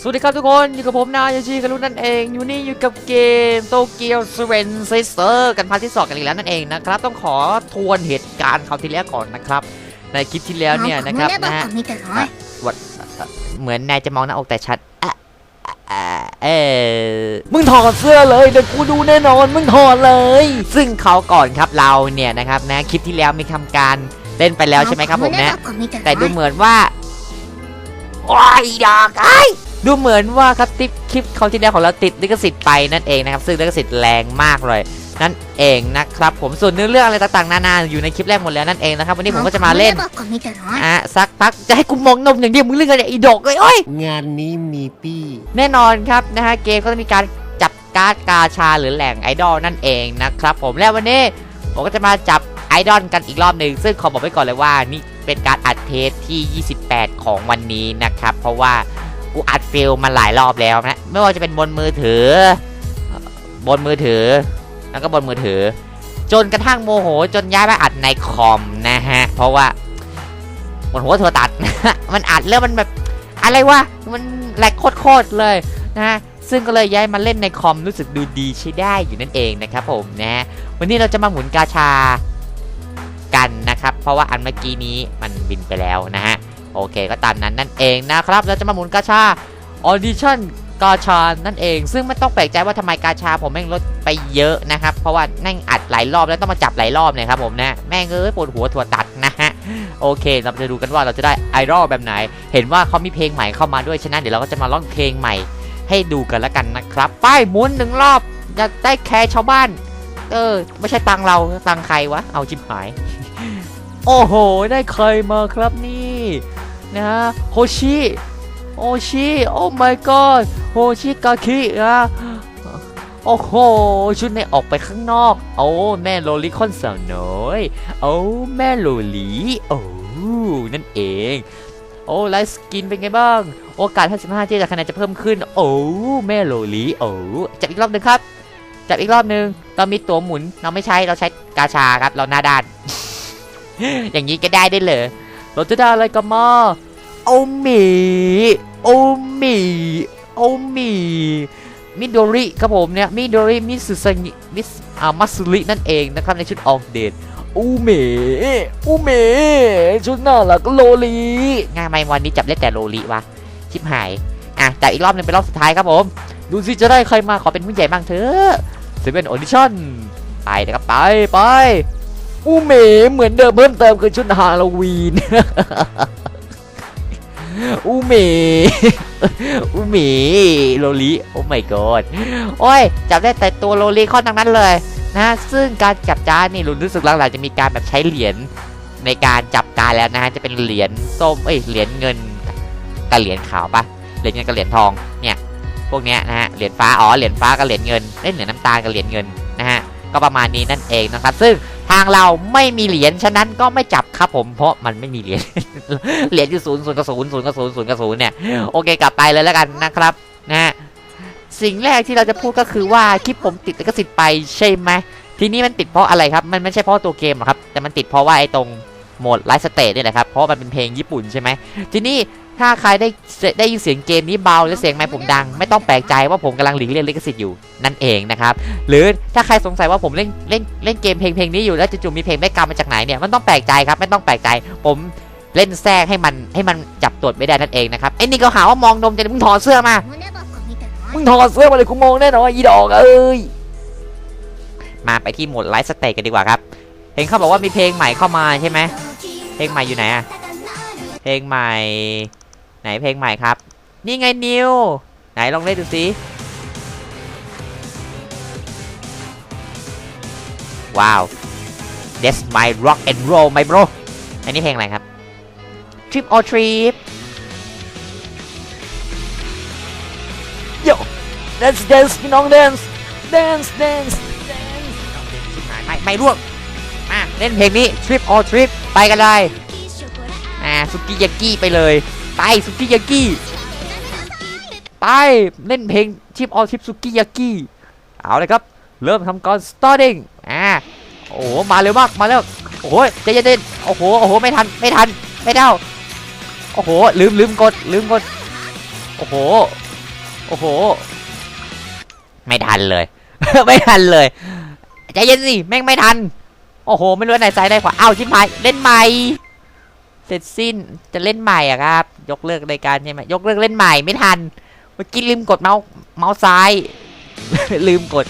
สวัสดีครับทุกคน อยู่กับผมนายชีกันรุ่นนั่นเอง อยู่นี่อยู่กับเกมโตเกียวสเวนซิสเตอร์กันพาร์ทที่สองกันอีกแล้วนั่นเองนะครับ ต้องขอทวนเหตุการณ์คราวที่แล้วก่อนนะครับ ในคลิปที่แล้วเนี่ยนะครับนะฮะเหมือนนายจะมองหน้าอกแต่ชัดเออมึงถอดเสื้อเลยเดี๋ยวกูดูแน่นอน มึงถอดเลย ซึ่งเขาก่อนครับเราเนี่ยนะครับนะคลิปที่แล้วมีทำการเล่นไปแล้วใช่ไหมครับผมนะแต่ดูเหมือนว่าโอ้ยดอกไอ ดูเหมือนว่าครับทิปคลิปเขาที่แล้วของเราติดลิขสิทธิ์ไปนั่นเองนะครับซึ่งลิขสิทธิ์แรงมากเลยนั่นเองนะครับผมส่วนเนื้อเรื่องอะไรต่างๆนานาอยู่ในคลิปแรกหมดแล้วนั่นเองนะครับวันนี้ผมก็จะมาเล่นอะสักพักจะให้กูมองนมอย่างเดียวมึงเรื่องอะไรอีดอกเลยโอ้ยงานนี้มีปี้แน่นอนครับนะฮะเกมก็จะมีการจับการ์ดกาชาหรือแหล่งไอดอลนั่นเองนะครับผมแล้ววันนี้ผมก็จะมาจับไอดอลกันอีกรอบหนึ่งซึ่งขอบอกไว้ก่อนเลยว่านี่เป็นการอัดเทปที่ 28 ของวันนี้นะครับเพราะว่า กูอัดฟิลมาหลายรอบแล้วนะ ไม่ว่าจะเป็นบนมือถือ บนมือถือ แล้วก็บนมือถือ จนกระทั่งโมโห จนย้ายมาอัดในคอมนะฮะ เพราะว่าบนหัวโทรตัด มันอัดแล้วมันแบบอะไรวะ มันแหลกโคตรๆเลยนะฮะซึ่งก็เลยย้ายมาเล่นในคอมรู้สึกดูดีใช้ได้อยู่นั่นเองนะครับผมนะฮะวันนี้เราจะมาหมุนกาชากันนะครับ เพราะว่าอันเมื่อกี้นี้มันบินไปแล้วนะฮะ โอเคก็ตามนั้นนั่นเองนะครับเราจะมาหมุนกาชาออดิชั่นกาชานั่นเอง ซึ่งไม่ต้องแปลกใจว่าทำไมกาชาผมแม่งลดไปเยอะนะครับ เพราะว่าแม่งอัดหลายรอบแล้วต้องมาจับหลายรอบเนี่ยครับผมนะ แม่งเอ้ยปวดหัวถั่วตัดนะฮะ โอเค เราจะดูกันว่าเราจะได้ไอดอลแบบไหน เห็นว่าเขามีเพลงใหม่เข้ามาด้วย ฉะนั้นเดี๋ยวเราก็จะมาร้องเพลงใหม่ ให้ดูกันแล้วกันนะครับไป้ายหมุนหนึ่งรอบอยากได้แคร์ชาวบ้าน เออ ไม่ใช่ตังเราตังใครวะ เอาจิบหาย โอ้โห ได้ใครมาครับนี่ นะฮะโฮชิโฮชิโอ้ my god โฮชิกาคินะโอ้โห ชุดในออกไปข้างนอก โอ้แม่โลลิคอนสาวน้อยโอ้แม่โลลีโอ้นั่นเอง โอ้ไลฟ์สกินเป็นไงบ้าง โอกาส 55 ที่จะคะแนนจะเพิ่มขึ้น โอ้แม่โลลีโอ้จับอีกรอบหนึ่งครับ จับอีกรอบหนึ่งเรามีตัวหมุนเราไม่ใช้เราใช้กาชาครับเราหน้าด้าน อย่างนี้ก็ได้ได้เลย เราจะได้อะไรกันมาโอหมีโอหมีโอหมีมิโดริครับผมเนี่ยมิโดริมิสุซังิมิสอามัสุรินั่นเองนะครับในชุดออกเดทอูเมอูเมชุดน่ารักโลลีง่ายไหมวันนี้จับเล่นแต่โลลีวะชิบหายอะจับอีกรอบหนึงเป็นรอบสุดท้ายครับผม ดูสิจะได้ใครมาขอเป็นผู้ใหญ่บ้างเถอะเซเว่นออดิชั่นไปนะครับไปไป อูเมเหมือนเดิมเพิ่มเติมคือชุดฮาโลวีนอูเมอูเมโลลิโอ้ my god โอ้ยจับได้แต่ตัวโลลิค่อนทั้งนั้นเลยนะซึ่งการจับจานนี่รู้สึกหลังๆจะมีการแบบใช้เหรียญในการจับการแล้วนะฮะจะเป็นเหรียญส้มเอ้ยเหรียญเงินกับเหรียญขาวปะเหรียญเงินกับเหรียญทองเนี่ยพวกเนี้ยนะฮะเหรียญฟ้าอ๋อเหรียญฟ้ากับเหรียญเงินเอ้ยเหรียญน้ำตาลกับเหรียญเงินนะฮะก็ประมาณนี้นั่นเองนะครับ ซึ่ง ทางเราไม่มีเหรียญฉะนั้นก็ไม่จับครับผมเพราะมันไม่มีเหรียญเหรียญอยู่ศูนย์ศูนย์กับศูนย์ศูนย์กับศูนย์ศูนย์กับศูนย์เนี่ยโอเคกลับไปเลยแล้วกันนะครับนะสิ่งแรกที่เราจะพูดก็คือว่าคลิปผมติดลิขสิทธิ์ไปใช่ไหมทีนี้มันติดเพราะอะไรครับ มันไม่ใช่เพราะตัวเกมหรอกครับ แต่มันติดเพราะว่าไอ้ตรงโหมดไลฟ์สเตทนี่แหละครับ เพราะมันเป็นเพลงญี่ปุ่นใช่ไหมทีนี้ ถ้าใครได้ได้ยินเสียงเกมนี้เบาและเสียงไมค์ผมดัง ไม่ต้องแปลกใจว่าผมกำลังหลีกเลี่ยงลิขสิทธิ์อยู่นั่นเองนะครับ หรือถ้าใครสงสัยว่าผมเล่นเล่นเล่นเกมเพลงเพลงนี้อยู่แล้วจู่ๆมีเพลงไม่กรรมมาจากไหนเนี่ยมันต้องแปลกใจครับไม่ต้องแปลกใจผมเล่นแทรกให้มันให้มันจับตรวจไม่ได้นั่นเองนะครับไอ้นี่ก็หาว่ามองนมจะมึงถอดเสื้อมามึงถอดเสื้อมาเลยกูมองแน่นอนอีดอกเอ้ยมาไปที่โหมดไลฟ์สเตจกันดีกว่าครับเห็นเขาบอกว่ามีเพลงใหม่เข้ามาใช่ไหมเพลงใหม่อยู่ไหนอะเพลงใหม่ ไหนเพลงใหม่ครับ นี่ไงนิว ไหนลองเล่นดูสิ ว้าว That's my rock and roll my bro อันนี้เพลงอะไรครับ Trip or Trip โย dance dance พี่น้อง dance dance dance dance ไม่ไม่ร่วงมาเล่นเพลงนี้ Trip or Trip ไปกันเลยอ่าสุกิยากิไปเลย ไปสุกิยากิไปเล่นเพลงชิปออชิปสุกิยากิเอาเลยครับ เริ่มทำการ starting อ่าโอ้โหมาเร็วมากมาแล้วโอ้โหใจเย็นๆโอ้โหโอ้โหไม่ทันไม่ทันไม่เท่าโอ้โหลืมลืมกดลืมกดโอ้โหโอ้โห ไม่ทันเลย ไม่ทันเลยใจเย็นสิแม่งไม่ทัน โอ้โห ไม่รู้อันไหนซ้ายได้ขวาอ้าวชิบหายเล่นใหม่ เสร็จสิ้นจะเล่นใหม่อะครับ ยกเลิกรายการใช่ไหมยกเลิกเล่นใหม่ไม่ทันเมื่อกี้ลืมกดเมาส์เมาส์ซ้าย ลืมกด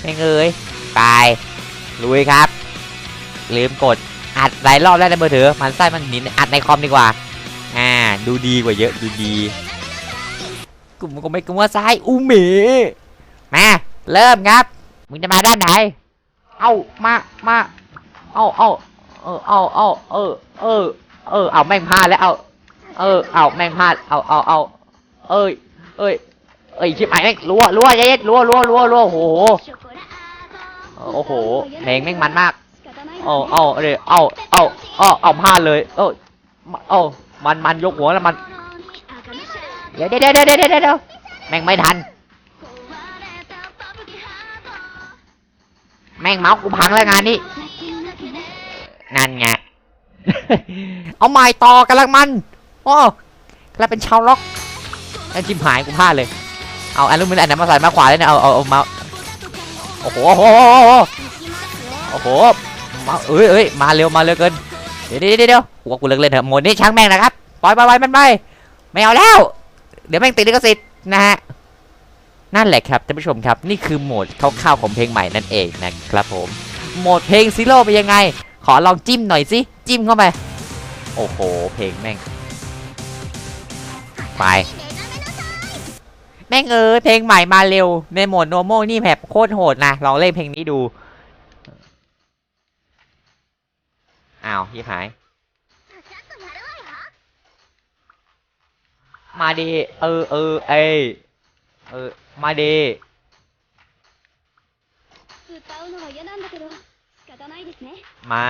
แม่เอ้ยไปลุยครับ ลืมกดอัดหลายรอบแล้วในมือถือมันไส้มันหนินอัดในคอมดีกว่า อ่า ดูดีกว่าเยอะดูดีกลุ่มก็ไม่กลัวซ้ายอูเมมาเริ่มครับมึงจะมาด้านไหนเอามามาเอาเอาเออเอาเอาเออเออ เออ เอาแม่งพลาดแล้วเอา เออ เอาแม่งพลาด เอาเอาเอาเอ้ย เอ้ย เอ้ยชิบหายแม่งรัวรัวเย็ดรัวรัวรัวรัวโอ้โห โอ้โหเพลงแม่งมันมาก เอาเอาเดี๋ยวเอาเอาเอาเอาพลาดเลย เออเอามันมันยกหัวแล้วมัน เดี๋ยวเดี๋ยวเดี๋ยวเดี๋ยวเดี๋ยวเดี๋ยวแม่งไม่ทัน แม่งเมาส์กูพังแล้วงานนี้ นั่นไง เอาไม้ต่อกำลังมันโอ้กลังเป็นชาวล็อกไอ้จิมหายกูพลาดเลย เอาอันนู้นมันอันนั้นมาใส่มาขวาเลยนะเอาเอาเอามาโอ้โหโอ้โหโอ้โหมาเอ้ยเอ้ยมาเร็วมาเร็วเกินเดี๋ยวเดี๋ยวเดี๋ยวเดี๋ยวกูว่ากูเลิกเล่นเถอะโหมดนี้ช่างแม่งนะครับปล่อยปล่อยปล่อยมันไปไม่เอาแล้ว เดี๋ยวแม่งติดลิขสิทธิ์นะฮะนั่นแหละครับท่านผู้ชมครับ นี่คือโหมดคร่าวๆของเพลงใหม่นั่นเองนะครับผมโหมดเพลงซิโร่เป็นยังไง ขอลองจิ้มหน่อยสิ จิ้มเข้าไป โอ้โห เพลงแม่ง ไป แม่งเออเพลงใหม่มาเร็ว ในโหมดโนโมนี่แบบโคตรโหดนะ ลองเล่นเพลงนี้ดู อ้าวยี่หาย มาดี เออเออเอยเออ มาดี 歌うのは嫌なんだけど仕方ないですね ม้า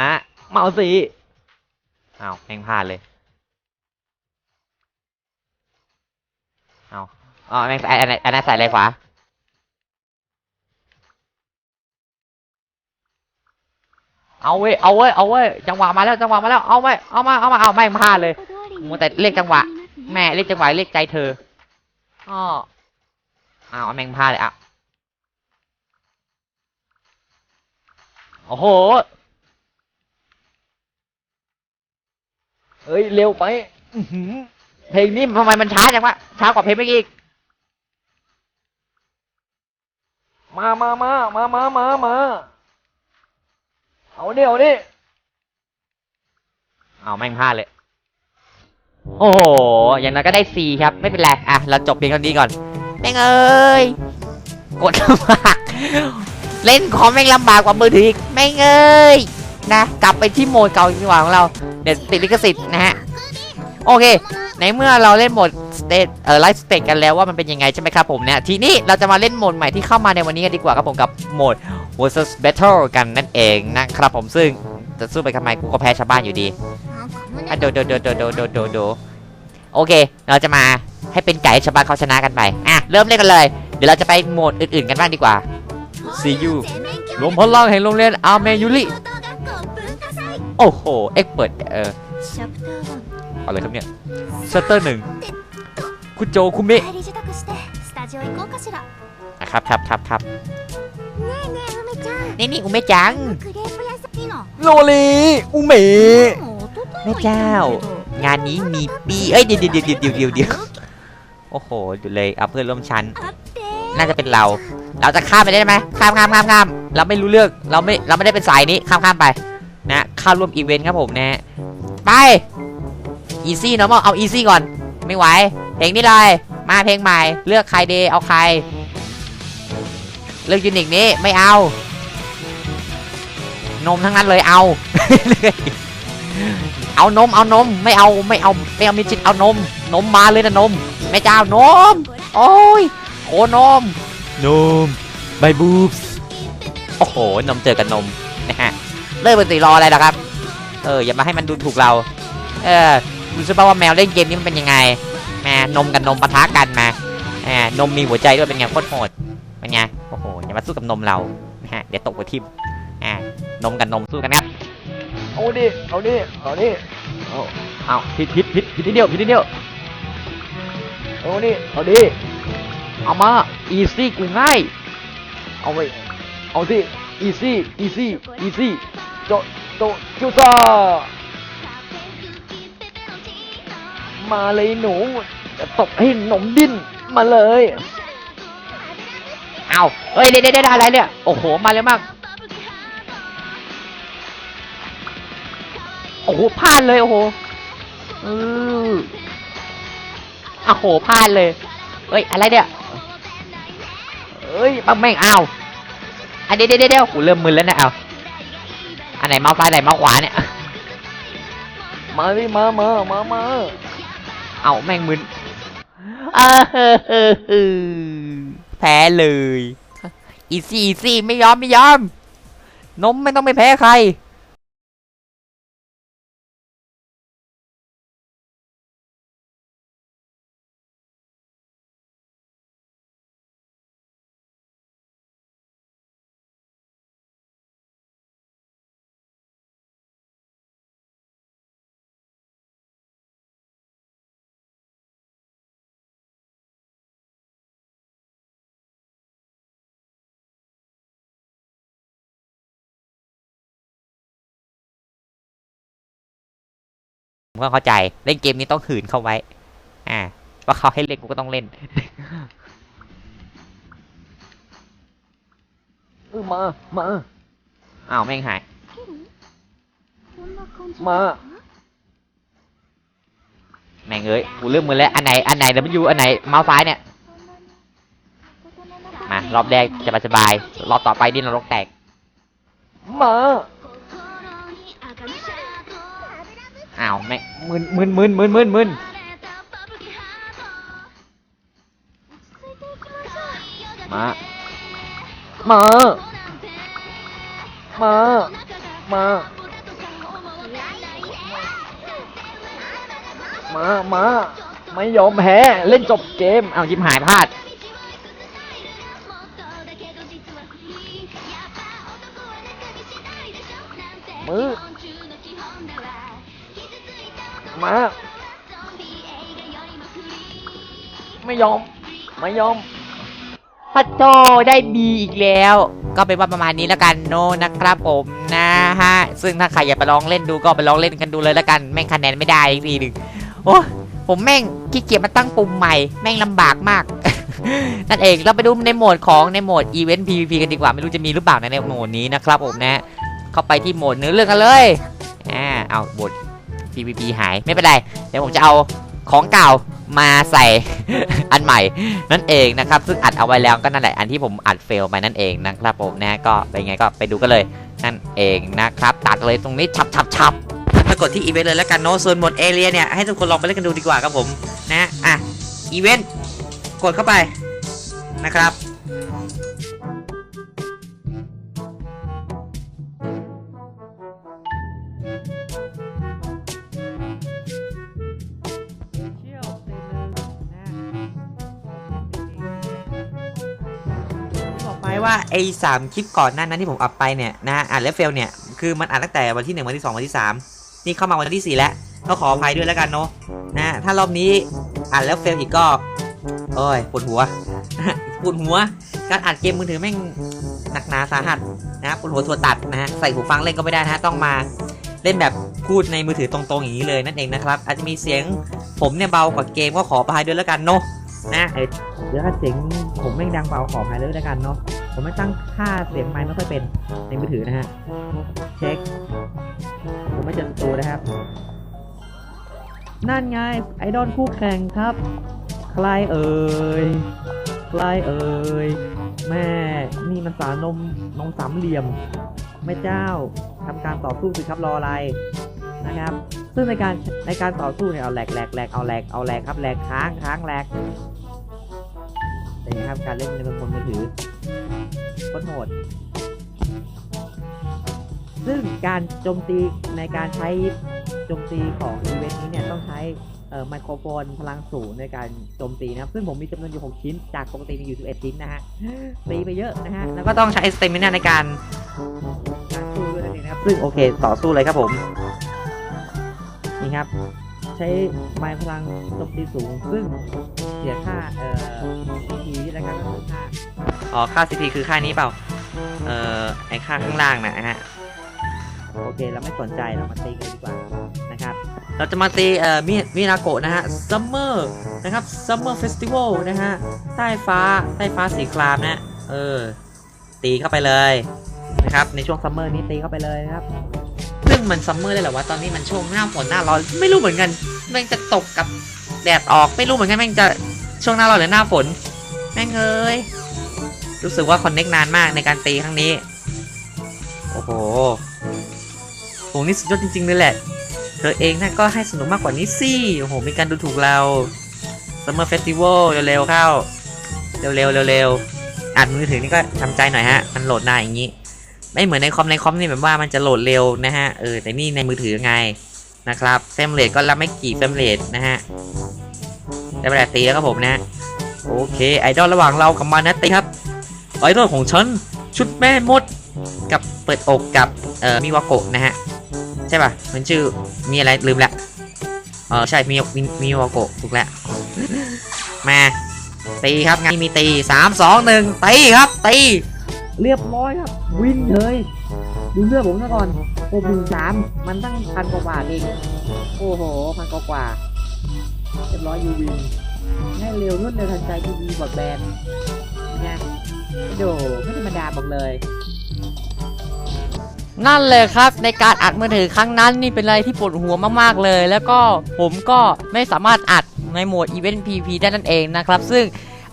เมาสิอ้าแม่งพลาดเลยเอาอ๋อแม่งใส่อันไหนอันนั้นใส่อะไรขวาเอาเว้ยเอาเว้ยเอาเว้ยจังหวะมาแล้วจังหวะมาแล้วเอาไว้เอามาเอามาเอาแม่งพลาดเลยมัวแต่เรียกจังหวะแม่เรียกจังหวะเรียกใจเธออ้อเอาแม่งพลาดเลยอะ โอ้โหเฮ้ย เร็วไปอื้อหือเพลงนี้ทำไมมันช้าจังวะ ช้ากว่าเพลงเมื่อกี้อีก มามามามามามามาเอาดิเอาดิเอาแม่งพลาดเลย โอ้โห อย่างนั้นก็ได้ C ครับ ไม่เป็นไร อะ เราจบเพียงเท่านี้ก่อน แม่งเอ้ย กดลำบาก เล่นคอมแม่งลำบากกว่ามือถืออีกแม่งเอ้ยนะกลับไปที่โหมดเก่าดีกว่าของเราเดี๋ยวติดลิขสิทธิ์นะฮะโอเค ในเมื่อเราเล่นโหมดสเตทเอ่อไลฟ์สเตทกันแล้วว่ามันเป็นยังไงใช่ไหมครับผมเนี่ยทีนี้เราจะมาเล่นโหมดใหม่ที่เข้ามาในวันนี้กันดีกว่าครับผมกับโหมด versus battle กันนั่นเองนะครับผมซึ่งจะสู้ไปทำไมกูก็แพ้ชาวบ้านอยู่ดีอะโดโดโดโดโดโดโดโดโอเค เราจะมาให้เป็นไก่ชาวบ้านเขาชนะกันไปอะเริ่มเล่นกันเลย เดี๋ยวเราจะไปโหมดอื่นๆกันบ้างดีกว่า ซียูรวมพลังแห่งโรงเรียนอาเมยุริโอ้โห เอ็กเปิดเอออะไรครับเนี่ยชัตเตอร์หนึ่งคุณโจคุเมะครับครับครับครับนี่นี่อุเมจังโนลีอุเมะแม่เจ้า งานนี้มีปีเอ้ยเดี๋ยวเดี๋ยวเดี๋ยวเดี๋ยวโอ้โห อยู่เลยเอาเพื่อนร่วมชั้น น่าจะเป็นเรา เราจะข้ามไปได้ไหมข้ามข้ามข้ามข้ามเราไม่รู้เรื่องเราไม่เราไม่ได้เป็นสายนี้ข้ามข้ามไปนะเข้าร่วมอีเวนต์ครับผมนะไปอีซี่เนาะเอาอีซี่ก่อน ไม่ไหวเพลงนี้เลยมาเพลงใหม่ เลือกใครเดเอาใคร เลือกยูนิคนี้ไม่เอา นมทั้งนั้นเลยเอา เอานมเอานมไม่เอาไม่เอาไม่เอามิจิตเอานม นมมาเลยนะนมแม่เจ้านม โอ้ยโอ้นม นมใบบูบส์โอ้โห นมเจอกับนมนะฮะเลิกเป็นตีรออะไรนะครับ เออ อย่ามาให้มันดูถูกเรา เออรู้สึกว่าแมวเล่นเกมนี้มันเป็นยังไงแม่นมกับนมปะทะกันมาแหมนมมีหัวใจด้วยเป็นไงโคตรโหดเป็นไงโอ้โหอย่ามาสู้กับนมเรานะฮะเดี๋ยวตกหัวทิ่มอ่านมกับนมสู้กันครับเอาดิ เอาดิ เอาดิ เอาเอาผิดผิดผิดผิดนิดเดียวผิดนิดเดียวเอาดิ เอาดิ เอามา อีซี่กูง่ายเอาไปเอาสิ อีซี่ อีซี่ อีซี่ โจ โจจูซ่ามาเลยหนู จะตบให้หนมดิ้น มาเลย เอาเฮ้ยเด็ดเด็ดอะไรเนี่ย โอ้โห มาเร็วมาก โอ้โหพลาดเลย โอ้โหอือโอ้โหพลาดเลย เฮ้ย อะไรเนี่ย เฮ้ยบังแม่งอ้าวอันเดี๋ยวเดี๋ยวเดี๋ยวกูเริ่มมึนแล้วเนี่ยเอาอันไหนเมาส์ซ้ายไหนเมาส์ขวาเนี่ยมาดิมามามามาเอาแม่งมึนเออเออเออเออแพ้เลยอีซี่อีซี่ไม่ยอมไม่ยอมนมไม่ต้องไปแพ้ใคร ผมก็เข้าใจเล่นเกมนี้ต้องหืนเข้าไว้ อ่า ว่าเขาให้เล่นกูก็ต้องเล่นเออมามาอ้าวแม่งหาย มา แม่งเอ้ยกูเริ่มมือแล้วอันไหนอันไหนเดี๋วมจูอันไหนเมาส์ซ้ายเนี่ยมารอบแรกจะสบายรอบต่อไปดิ้นรกแตกมา อ้าวแม่มึนมึนมึนมึนมึนมึนมามามามามามาไม่ยอมแพ้เล่นจบเกมเอ้าวยิ้มหายพลาดมือ มาไม่ยอม ไม่ยอมพัดโตได้บีอีกแล้ว ก็เป็นว่าประมาณนี้แล้วกันโนนะครับผมนะฮะ ซึ่งถ้าใครอยากไปลองเล่นดูก็ไปลองเล่นกันดูเลยแล้วกัน แม่งคะแนนไม่ได้อีกทีหนึ่งโอ้ผมแม่งขี้เกียจมาตั้งปุ่มใหม่ แม่งลำบากมาก นั่นเองเราไปดูในโหมดของในโหมดอีเวนต์ PVP กันดีกว่าไม่รู้จะมีหรือเปล่าในโหมดนี้นะครับผมนะ เข้าไปที่โหมดเนื้อเรื่องกันเลยอ่าเอาโหมด PVP หายไม่เป็นไร เดี๋ยวผมจะเอาของเก่ามาใส่ อันใหม่นั่นเองนะครับ ซึ่งอัดเอาไว้แล้วก็นั่นแหละอันที่ผมอัดเฟลไปนั่นเองนะครับผมนะก็เป็นไงก็ไปดูกันเลยนั่นเองนะครับ ตัดเลยตรงนี้ชับชับชับมากดที่อีเวนต์เลยแล้วกันเนาะส่วนหมดเอเรียเนี่ยให้ทุกคนลองไปเล่นกันดูดีกว่าครับผมนะอะอีเวนต์กดเข้าไปนะครับ บอกไปว่าไอ้สามคลิปก่อนหน้านั้นที่ผมอัดไปเนี่ยนะอ่านแล้วเฟลเนี่ยคือมันอัดตั้งแต่วันที่หนึ่งวันที่สองวันที่สามนี่เข้ามาวันที่สี่แล้วก็ขออภัยด้วยแล้วกันเนาะนะถ้ารอบนี้อัดแล้วเฟลอีกก็โอ้ยปวดหัวปวดหัว การอัดเกมมือถือแม่งหนักหนาสาหัสนะปวดหัวตัวตัดนะฮะใส่หูฟังเล่นก็ไม่ได้นะต้องมาเล่นแบบพูดในมือถือตรงๆอย่างนี้เลยนั่นเองนะครับอาจจะมีเสียงผมเนี่ยเบากว่าเกมก็ขออภัยด้วยแล้วกันเนาะ นะเอเดี๋ยวถ้าเสียงผมแม่งดังเบาขออภัยด้วยแล้วกันเนาะผมไม่ตั้งค่าเสียงไมค์ไม่ค่อยเป็นในมือถือนะฮะเช็ค ผมไม่เจอศัตรูนะครับ นั่นไงไอดอลคู่แข่งครับ ใครเอ่ยใครเอ่ยแม่นี่มันสารนมนมสามเหลี่ยมแม่เจ้าทำการต่อสู้สิครับรออะไรนะครับ ซึ่งในการในการต่อสู้เนี่ยเอาแหลกแหลกแหลกเอาแหลกเอาแหลกครับแหลกค้างค้างแหลก เป็นไงครับการเล่นในบนมือถือโคตรโหด ซึ่งการโจมตีในการใช้โจมตีของอีเวนต์นี้เนี่ยต้องใช้เอ่อไมโครโฟนพลังสูงในการโจมตีนะครับ ซึ่งผมมีจำนวนอยู่ 6 ชิ้น จากปกติมีอยู่ 11 ชิ้นนะฮะ ตีไปเยอะนะฮะ แล้วก็ต้องใช้สเตมินาในการการสู้ด้วยนั่นเองนะครับ ซึ่งโอเค ต่อสู้เลยครับผม นี่ครับ ใช้ไม้พลังโจมตีสูง ซึ่งเสียค่าเอ่อทีแล้วกันอ๋อ ค่า CP คือค่านี้เปล่า เอ่อ ไอค่าข้างล่างนะฮะ โอเค เราไม่สนใจ เรามาตีกันดีกว่า นะครับ เราจะมาตีเอ่อมิมินาโกะนะฮะ ซัมเมอร์ นะครับ ซัมเมอร์เฟสติวัลนะฮะ ใต้ฟ้า ใต้ฟ้าสีครามนะ เออ ตีเข้าไปเลย นะครับ ในช่วงซัมเมอร์นี้ตีเข้าไปเลยนะครับ มันซัมเมอร์ได้เหรอวะตอนนี้มันช่วงหน้าฝนหน้าร้อนไม่รู้เหมือนกันแม่งจะตกกับแดดออกไม่รู้เหมือนกันแม่งจะช่วงหน้าร้อนหรือหน้าฝน แม่งเอ้ยรู้สึกว่าคอนเน็กนานมากในการตีครั้งนี้ โอ้โหโหนี่สุดยอดจริงๆเลยแหละ เธอเองน่าก็ให้สนุกมากกว่านี้สิโอ้โหมีการดูถูกเรา Summer Festival เร็วๆเข้า เร็วๆเร็วๆอัดมือถือนี่ก็ทำใจหน่อยฮะ มันโหลดนานอย่างนี้ ไม่เหมือนในคอมในคอมนี่แบบว่ามันจะโหลดเร็วนะฮะเออแต่นี่ในมือถือไงนะครับเฟรมเรทก็รับไม่กี่เฟรมเรทนะฮะได้เวลาตีแล้วครับผมนะโอเคไอดอลระหว่างเรากับมานะตีครับไอดอลของฉันชุดแม่มดกับเปิดอกกับเอ่อมิวโกะนะฮะใช่ป่ะมันชื่อมีอะไรลืมละเออใช่มีมีมิวโกะถูกแล้วมาตีครับงานมีตีสามสองหนึ่งตีครับตี เรียบร้อยครับ วินเลย ดูเลือดผมซะก่อนหกหนึ่งสามมันตั้งพันกว่าบาทเอง โอ้โหพันกว่ากว่าเรียบร้อยยูวินง่ายเร็วรวดเร็วทันใจทีวีบอดแบนไงโดไม่ธรรมดาบอกเลย นั่นเลยครับในการอัดมือถือครั้งนั้นนี่เป็นอะไรที่ปวดหัวมากๆเลย แล้วก็ผมก็ไม่สามารถอัดในโหมด Event PvP ได้นั่นเองนะครับ ซึ่ง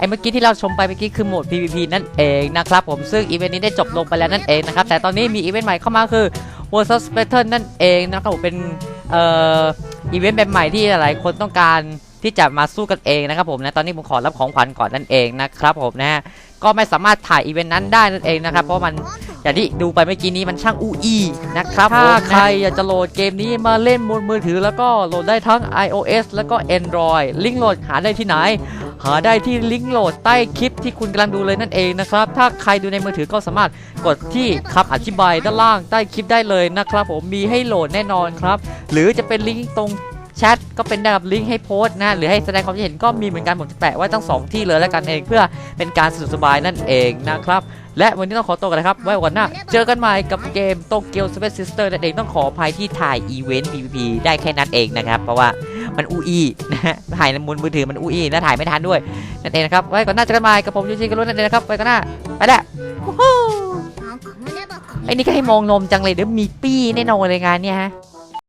เมื่อกี้ที่เราชมไปเมื่อกี้คือโหมด PvP นั่นเองนะครับผมซึ่งอีเวนต์นี้ได้จบลงไปแล้วนั่นเองนะครับแต่ตอนนี้มีอีเวนต์ใหม่เข้ามาคือ w o r s u s p a t t e r n นั่นเองนะครับผมเป็นเอ่ออีเวนต์แบบใหม่ที่หลายคนต้องการที่จะมาสู้กันเองนะครับผมนะตอนนี้ผมขอรับของขวัญก่อนนั่นเองนะครับผมนะฮะ ก็ไม่สามารถถ่ายอีเวนต์นั้นได้นั่นเองนะครับ เพราะมันอย่างที่ดูไปเมื่อกี้นี้มันช่างอู้อีนะครับถ้าใครอยากจะโหลดเกมนี้มาเล่นบนมือถือ แล้วก็โหลดได้ทั้ง iOS แล้วก็ Android ลิงก์โหลดหาได้ที่ไหน หาได้ที่ลิงก์โหลดใต้คลิปที่คุณกำลังดูเลยนั่นเองนะครับ ถ้าใครดูในมือถือก็สามารถกดที่คำอธิบายด้านล่างใต้คลิปได้เลยนะครับ ผมมีให้โหลดแน่นอนครับ หรือจะเป็นลิงก์ตรง แชทก็เป็นด้กับลิงก์ให้โพสต์นะหรือให้แสดงความคิดเห็นก็มีเหมือนกันผมจะแปะไว้ทั้งสองที่เลยแล้วกันเองเพื่อเป็นการสะดวกสบายนั่นเองนะครับและวันนี้ต้องขอตัวกันนะครับ ไว้วันหน้า เจอกันใหม่กับเกมโตเกียวสเปซซิสเตอร์นั่นเองต้องขออภัยที่ถ่ายอีเวนต์ PVP ได้แค่นั้นเองนะครับ เพราะว่ามันอุอีนะถ่ายในมือถือมันอุอีและถ่ายไม่ทันด้วย นั่นเองนะครับ ไว้ก่อนหน้าเจอกันใหม่กับผมยูชิกันรุ่นนั่นเองนะครับไว้ก่อนหน้าไปแล้วไอ้นี่ก็ให้มองนมจังเลยเดี๋ยวมีปี้แน่นอนเลยงานเนี่ยฮะ